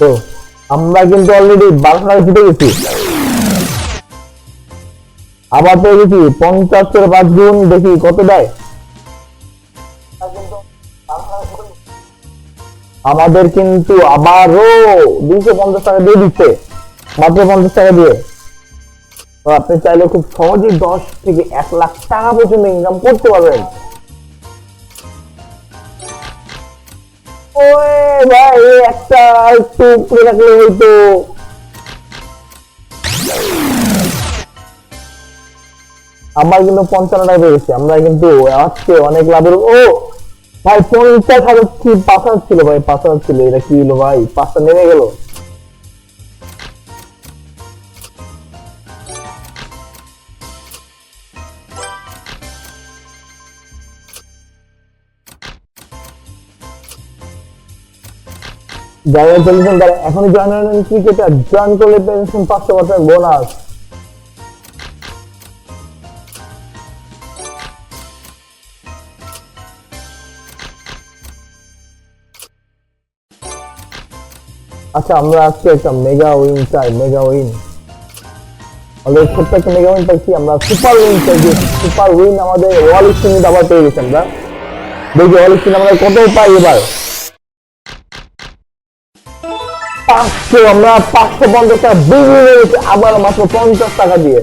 তো আমরা কিন্তু অলরেডি বারোশো টাকা জিতে গেছি আবার পেয়ে গেছি পঞ্চাশ করে পাঁচ গুণ দেখি কত দেয়। আমাদের কিন্তু আবারও দুইশো পঞ্চাশ টাকা দিয়ে দিচ্ছে, মাত্র পঞ্চাশ টাকা দিয়ে। তো আপনি চাইলে খুব সহজেই দশ থেকে এক লাখ টাকা পর্যন্ত ইনকাম করতে পারবেন। ওই ভাই, একটা একটু রাখলে হইতো। আমার কিন্তু পঞ্চান্ন টাকা পেয়েছি আমরা কিন্তু আজকে অনেক লাভের ও, ভাই, পঞ্চাশ হাজার কি পাঁচ ছিল ভাই? পাঁচ হাজার ছিল। এটা কি হলো ভাই? পাঁচটা নেমে গেল। যারা তারা জয়েন হলেন ক্রিকেটার জয়েন করলে পেয়েছেন পাঁচশো বোনাস আচ্ছা আমরা আজকে একটা মেগা উইন চাই মেগা উইন অলরেডি ছোট্ট একটা মেগা উইন পাইছি আমরা সুপার উইন চাই সুপার উইন আমাদের ওয়াল আবার পেয়ে গেছি আমরা। দেখি, ওয়াল আমরা কত পাই এবার? পাঁচশো আমরা পাঁচশো পঞ্চাশ টাকা বিল আবার মাত্র পঞ্চাশ টাকা দিয়ে।